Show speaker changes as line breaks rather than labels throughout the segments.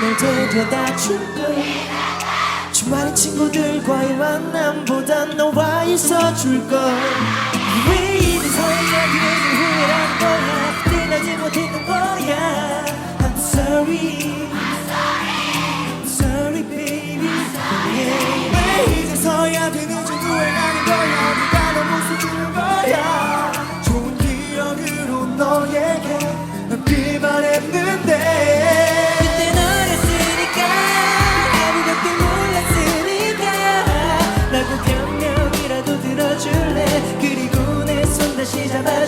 널 데려다 줄걸 주말에 친구들과의 만남보단 너와 있어 줄걸. 왜 이제서야 그래도 후회란 거야 끝나지 못했던 거야. I'm sorry. I'm sorry baby. yeah. 왜 이제서야 뒤늦은 후회하는 거야 네가 너무 소중한 거야. 좋은 기억으로 너에게 남길 바랬는데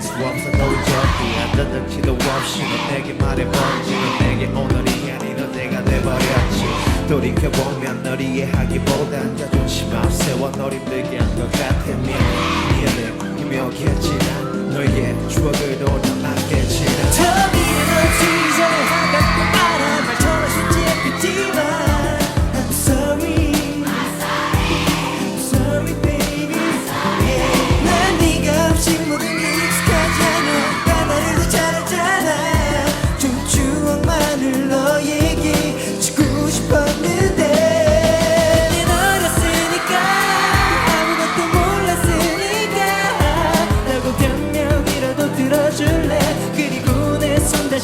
수
없어 노적이 앉은 덕지도 없이 넌 내게 말해버리지. 넌 내게 오늘이 아닌 어제가 돼버렸지 돌이켜보면 널 이해하기보단 자존심 앞세워 널 힘들게 한 것 같아. 미안해. 미안해. 유명했지만 너에게 추억을 돌려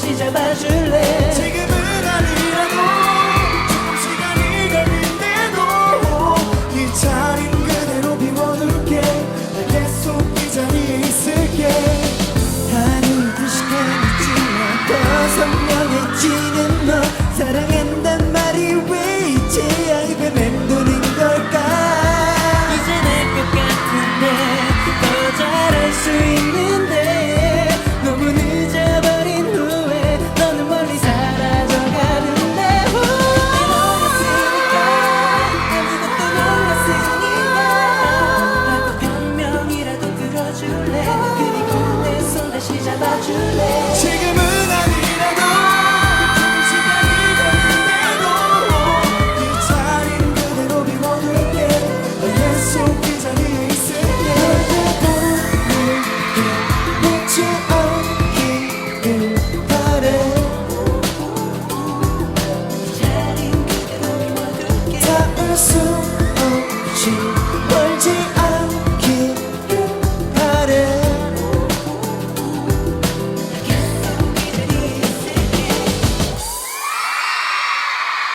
다시 잡아줄래 지금은